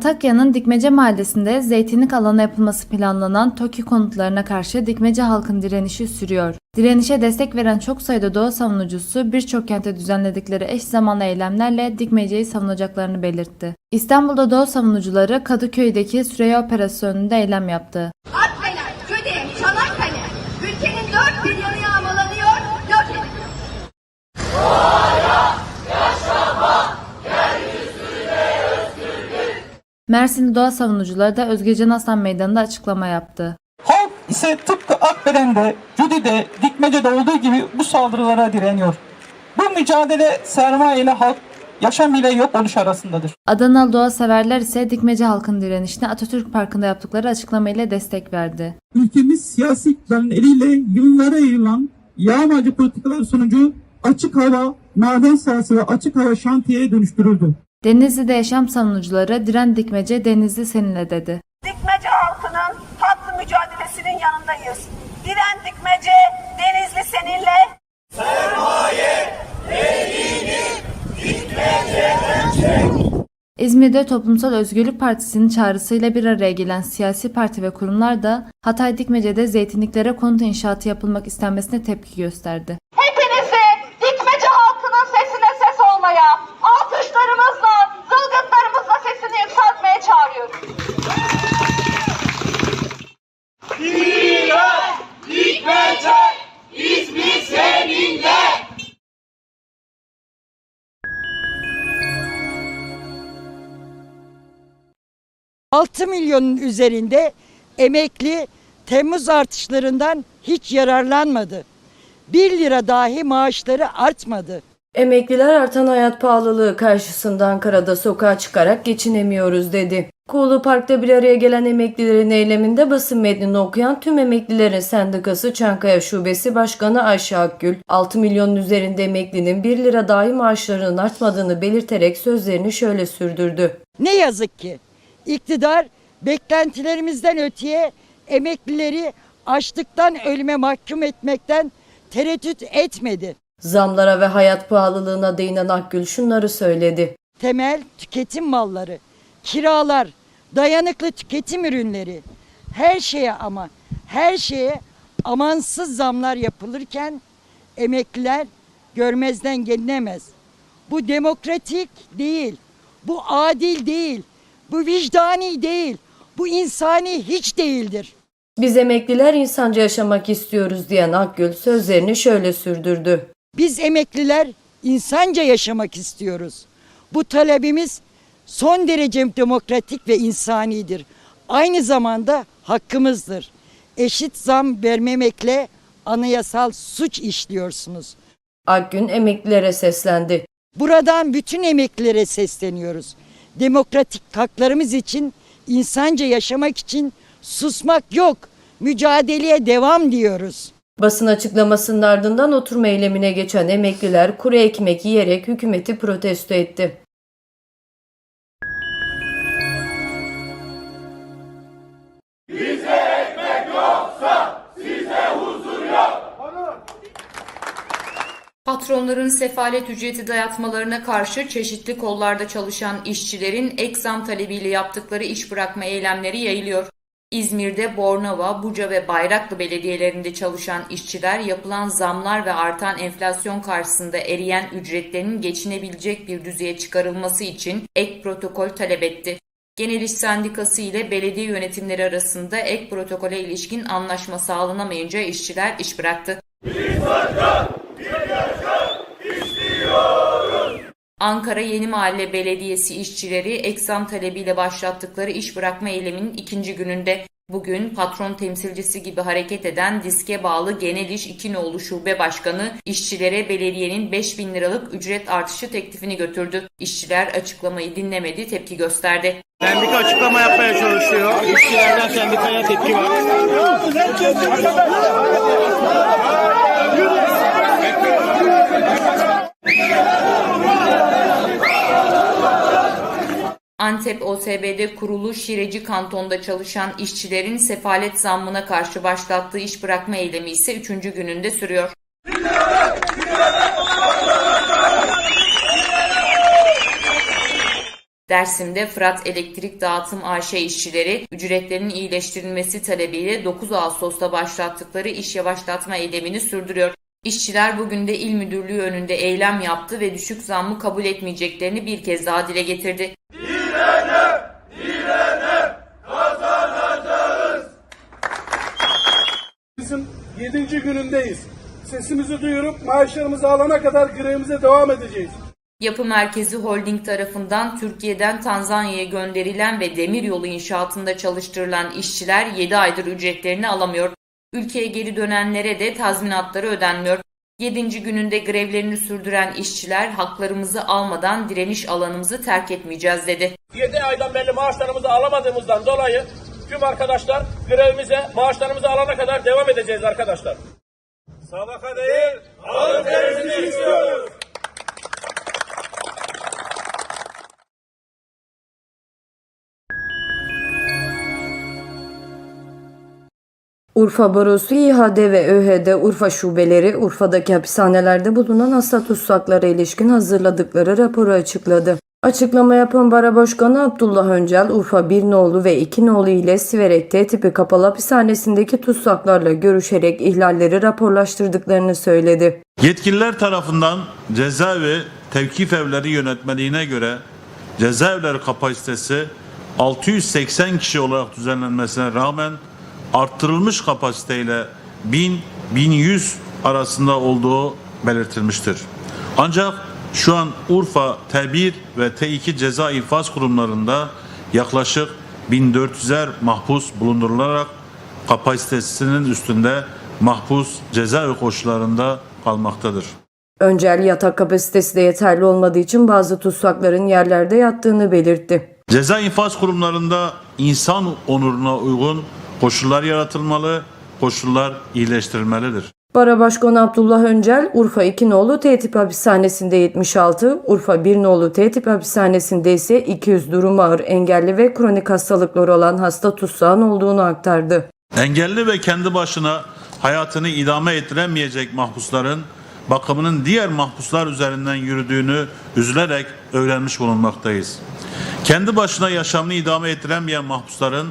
Antakya'nın Dikmece Mahallesi'nde zeytinlik alana yapılması planlanan TOKİ konutlarına karşı Dikmece halkın direnişi sürüyor. Direnişe destek veren çok sayıda doğa savunucusu birçok kente düzenledikleri eş zamanlı eylemlerle Dikmece'yi savunacaklarını belirtti. İstanbul'da doğa savunucuları Kadıköy'deki Süreyya Operasyonu'nda eylem yaptı. Akbelen, Göde, Çanakkale. Ülkenin dört bir yanı yağmalanıyor, yok edildi. Mersin'de doğa savunucuları da Özgecan Aslan Meydanı'nda açıklama yaptı. Halk ise tıpkı Akbelen'de, Cüdi'de, Dikmece'de olduğu gibi bu saldırılara direniyor. Bu mücadele sermaye ile halk, yaşam ile yok oluş arasındadır. Adanalı doğa severler ise Dikmece halkın direnişine Atatürk Parkı'nda yaptıkları açıklamayla destek verdi. Ülkemiz siyasi iktidarın eliyle yıllara yayılan yağmacı politikalar sonucu açık hava, maden sahası ve açık hava şantiyeye dönüştürüldü. Denizli'de yaşam savunucuları Diren Dikmece Denizli seninle dedi. Dikmece halkının haklı mücadelesinin yanındayız. Diren Dikmece, Denizli seninle. İzmir'de Toplumsal Özgürlük Partisi'nin çağrısıyla bir araya gelen siyasi parti ve kurumlar da Hatay Dikmece'de zeytinliklere konut inşaatı yapılmak istenmesine tepki gösterdi. Hepinizi ...6 milyonun üzerinde emekli Temmuz artışlarından hiç yararlanmadı. 1 lira dahi maaşları artmadı. Emekliler artan hayat pahalılığı karşısında Ankara'da sokağa çıkarak geçinemiyoruz dedi. Kuğulu Park'ta bir araya gelen emeklilerin eyleminde basın metnini okuyan tüm emeklilerin sendikası Çankaya Şubesi Başkanı Ayşe Akgül, 6 milyonun üzerinde emeklinin 1 lira dahi maaşlarının artmadığını belirterek sözlerini şöyle sürdürdü. Ne yazık ki iktidar beklentilerimizden öteye emeklileri açlıktan ölüme mahkum etmekten tereddüt etmedi. Zamlara ve hayat pahalılığına değinen Akgül şunları söyledi. Temel tüketim malları, kiralar, dayanıklı tüketim ürünleri, her şeye ama her şeye amansız zamlar yapılırken emekliler görmezden gelinemez. Bu demokratik değil, bu adil değil, bu vicdani değil, bu insani hiç değildir. Biz emekliler insanca yaşamak istiyoruz diyen Akgül sözlerini şöyle sürdürdü. Biz emekliler insanca yaşamak istiyoruz. Bu talebimiz son derece demokratik ve insanidir. Aynı zamanda hakkımızdır. Eşit zam vermemekle anayasal suç işliyorsunuz. Akgün emeklilere seslendi. Buradan bütün emeklilere sesleniyoruz. Demokratik haklarımız için, insanca yaşamak için susmak yok. Mücadeleye devam diyoruz. Basın açıklamasının ardından oturma eylemine geçen emekliler kuru ekmek yiyerek hükümeti protesto etti. Patronların sefalet ücreti dayatmalarına karşı çeşitli kollarda çalışan işçilerin ek zam talebiyle yaptıkları iş bırakma eylemleri yayılıyor. İzmir'de Bornova, Buca ve Bayraklı belediyelerinde çalışan işçiler yapılan zamlar ve artan enflasyon karşısında eriyen ücretlerinin geçinebilecek bir düzeye çıkarılması için ek protokol talep etti. Genel İş Sendikası ile belediye yönetimleri arasında ek protokole ilişkin anlaşma sağlanamayınca işçiler iş bıraktı. Ankara Yeni Mahalle Belediyesi işçileri eksam talebiyle başlattıkları iş bırakma eyleminin ikinci gününde. Bugün patron temsilcisi gibi hareket eden diske bağlı Genel İş İkinoğlu Şube Başkanı işçilere belediyenin 5 bin liralık ücret artışı teklifini götürdü. İşçiler açıklamayı dinlemedi, tepki gösterdi. Sendika açıklama yapmaya çalışıyor. İşçilerden sendikaya tepki var. Antep OSB'de kurulu Şireci kantonda çalışan işçilerin sefalet zammına karşı başlattığı iş bırakma eylemi ise 3. gününde sürüyor. Dersim'de Fırat Elektrik Dağıtım AŞ işçileri ücretlerinin iyileştirilmesi talebiyle 9 Ağustos'ta başlattıkları iş yavaşlatma eylemini sürdürüyor. İşçiler bugün de il müdürlüğü önünde eylem yaptı ve düşük zammı kabul etmeyeceklerini bir kez daha dile getirdi. 7. günündeyiz. Sesimizi duyurup maaşlarımızı alana kadar grevimize devam edeceğiz. Yapı Merkezi Holding tarafından Türkiye'den Tanzanya'ya gönderilen ve demiryolu inşaatında çalıştırılan işçiler 7 aydır ücretlerini alamıyor. Ülkeye geri dönenlere de tazminatları ödenmiyor. 7. gününde grevlerini sürdüren işçiler haklarımızı almadan direniş alanımızı terk etmeyeceğiz dedi. 7 aydan belli maaşlarımızı alamadığımızdan dolayı tüm arkadaşlar grevimize maaşlarımızı alana kadar devam edeceğiz arkadaşlar. Sabaka değil, alın terimizi istiyoruz. Urfa Barosu İHAD ve ÖHD Urfa şubeleri Urfa'daki hapishanelerde bulunan hasta tutsaklara ilişkin hazırladıkları raporu açıkladı. Açıklama yapan Bara Başkanı Abdullah Öncel, Urfa 1 nolu ve 2 nolu ile Siverek T tipi kapalı hapishanesindeki tutsaklarla görüşerek ihlalleri raporlaştırdıklarını söyledi. Yetkililer tarafından cezaevi tevkif evleri yönetmeliğine göre cezaevleri kapasitesi 680 kişi olarak düzenlenmesine rağmen arttırılmış kapasiteyle 1000-1100 arasında olduğu belirtilmiştir. Ancak şu an Urfa T1 ve T2 ceza infaz kurumlarında yaklaşık 1400'er mahpus bulundurularak kapasitesinin üstünde mahpus cezaevi koşullarında kalmaktadır. Öncel yatak kapasitesi de yeterli olmadığı için bazı tutsakların yerlerde yattığını belirtti. Ceza infaz kurumlarında insan onuruna uygun koşullar yaratılmalı, koşullar iyileştirilmelidir. Bara Başkanı Abdullah Öncel, Urfa 2 nolu T tip hapishanesinde 76, Urfa 1 nolu T tip hapishanesinde ise 200 durumu ağır engelli ve kronik hastalıkları olan hasta tutsağın olduğunu aktardı. Engelli ve kendi başına hayatını idame ettiremeyecek mahpusların bakımının diğer mahpuslar üzerinden yürüdüğünü üzülerek öğrenmiş bulunmaktayız. Kendi başına yaşamını idame ettiremeyen mahpusların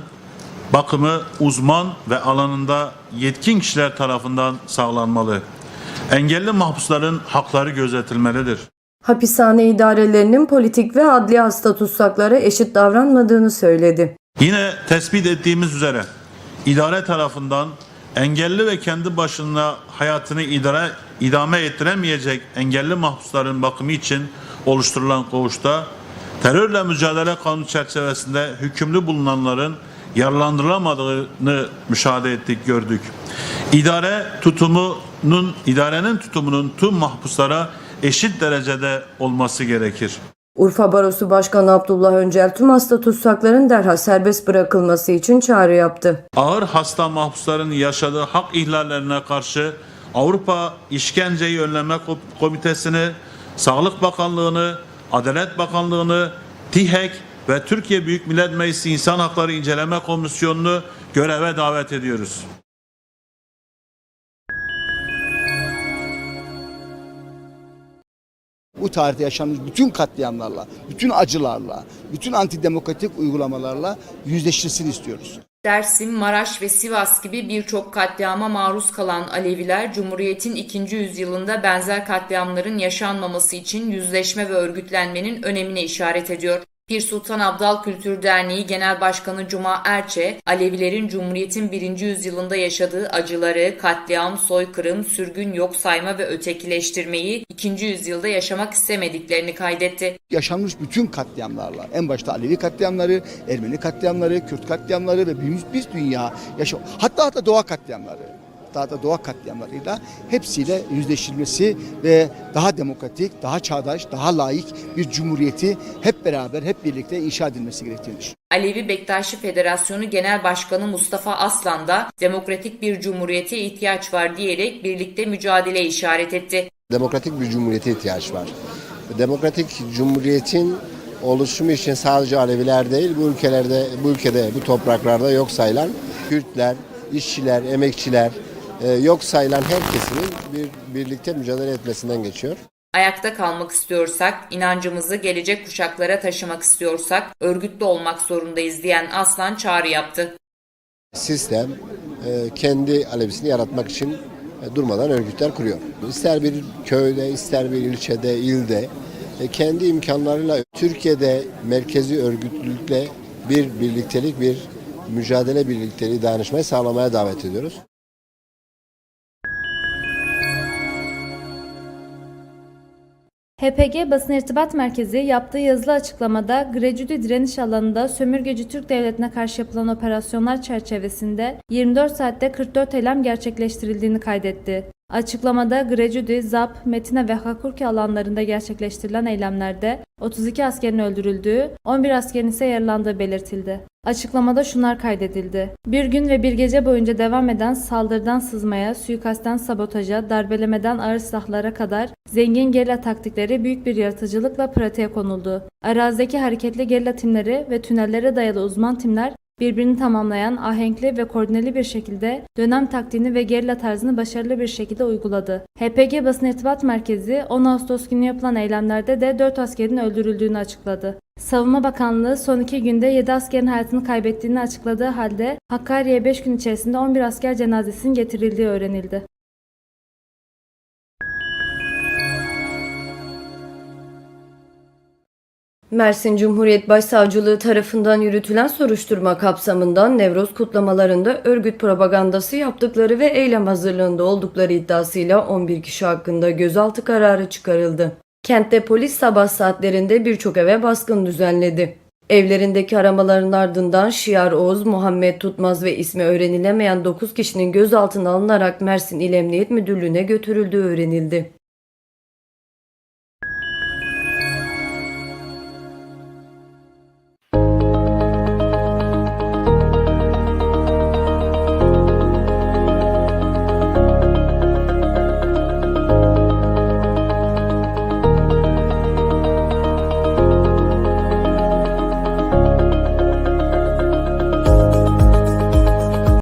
bakımı uzman ve alanında yetkin kişiler tarafından sağlanmalı. Engelli mahpusların hakları gözetilmelidir. Hapishane idarelerinin politik ve adli hasta tutsaklara eşit davranmadığını söyledi. Yine tespit ettiğimiz üzere idare tarafından engelli ve kendi başına hayatını idare, idame ettiremeyecek engelli mahpusların bakımı için oluşturulan koğuşta terörle mücadele kanunu çerçevesinde hükümlü bulunanların yararlandırılamadığını müşahede ettik, gördük. İdare tutumunun, idarenin tutumunun tüm mahpuslara eşit derecede olması gerekir. Urfa Barosu Başkanı Abdullah Öncel tüm hasta tutsakların derhal serbest bırakılması için çağrı yaptı. ağır hasta mahpusların yaşadığı hak ihlallerine karşı Avrupa İşkenceyi Önleme Ko- Komitesi'ni, Sağlık Bakanlığı'nı, Adalet Bakanlığı'nı, TİHEK ve Türkiye Büyük Millet Meclisi İnsan Hakları İnceleme Komisyonu'nu göreve davet ediyoruz. bu tarihte yaşanmış bütün katliamlarla, bütün acılarla, bütün antidemokratik uygulamalarla yüzleştirsin istiyoruz. Dersim, Maraş ve Sivas gibi birçok katliama maruz kalan Aleviler, Cumhuriyet'in ikinci yüzyılında benzer katliamların yaşanmaması için yüzleşme ve örgütlenmenin önemine işaret ediyor. Pir Sultan Abdal Kültür Derneği Genel Başkanı Cuma Erçe, Alevilerin Cumhuriyet'in birinci yüzyılında yaşadığı acıları, katliam, soykırım, sürgün, yok sayma ve ötekileştirmeyi ikinci yüzyılda yaşamak istemediklerini kaydetti. Yaşanmış bütün katliamlarla, en başta Alevi katliamları, Ermeni katliamları, Kürt katliamları ve bir, bir dünya yaşa hatta hatta doğa katliamları, daha da doğa katliamlarıyla hepsiyle yüzleştirilmesi ve daha demokratik, daha çağdaş, daha layık bir cumhuriyeti hep beraber, hep birlikte inşa edilmesi gerektiğini düşünüyorum. Alevi Bektaşi Federasyonu Genel Başkanı Mustafa Aslan da demokratik bir cumhuriyete ihtiyaç var diyerek birlikte mücadele işaret etti. demokratik bir cumhuriyete ihtiyaç var. Demokratik cumhuriyetin oluşumu için sadece Aleviler değil, bu ülkelerde, bu ülkede, bu topraklarda yok sayılan Kürtler, işçiler, emekçiler, yok sayılan her kesimin bir birlikte mücadele etmesinden geçiyor. Ayakta kalmak istiyorsak, inancımızı gelecek kuşaklara taşımak istiyorsak örgütlü olmak zorundayız diyen Aslan çağrı yaptı. Sistem e, kendi Alevisini yaratmak için e, durmadan örgütler kuruyor. İster bir köyde, ister bir ilçede, ilde e, kendi imkanlarıyla Türkiye'de merkezi örgütlülükle bir birliktelik, bir mücadele birlikteliği, dayanışmayı sağlamaya davet ediyoruz. HPG Basın İrtibat Merkezi yaptığı yazılı açıklamada Grecudi direniş alanında sömürgeci Türk Devleti'ne karşı yapılan operasyonlar çerçevesinde 24 saatte 44 eylem gerçekleştirildiğini kaydetti. Açıklamada Grecudi, Zap, Metine ve Hakurki alanlarında gerçekleştirilen eylemlerde 32 askerin öldürüldüğü, 11 askerin ise yaralandığı belirtildi. Açıklamada şunlar kaydedildi. Bir gün ve bir gece boyunca devam eden saldırıdan sızmaya, suikastten sabotaja, darbelemeden ağır silahlara kadar zengin gerilla taktikleri büyük bir yaratıcılıkla pratiğe konuldu. Arazideki hareketli gerilla timleri ve tünellere dayalı uzman timler birbirini tamamlayan ahenkli ve koordineli bir şekilde dönem taktiğini ve gerilla tarzını başarılı bir şekilde uyguladı. HPG Basın İrtibat Merkezi 10 Ağustos günü yapılan eylemlerde de 4 askerin öldürüldüğünü açıkladı. Savunma Bakanlığı son iki günde 7 askerin hayatını kaybettiğini açıkladığı halde Hakkari'ye 5 gün içerisinde 11 asker cenazesinin getirildiği öğrenildi. Mersin Cumhuriyet Başsavcılığı tarafından yürütülen soruşturma kapsamında Nevroz kutlamalarında örgüt propagandası yaptıkları ve eylem hazırlığında oldukları iddiasıyla 11 kişi hakkında gözaltı kararı çıkarıldı. Kentte polis sabah saatlerinde birçok eve baskın düzenledi. Evlerindeki aramaların ardından Şiar Oğuz, Muhammed Tutmaz ve ismi öğrenilemeyen 9 kişinin gözaltına alınarak Mersin İl Emniyet Müdürlüğü'ne götürüldüğü öğrenildi.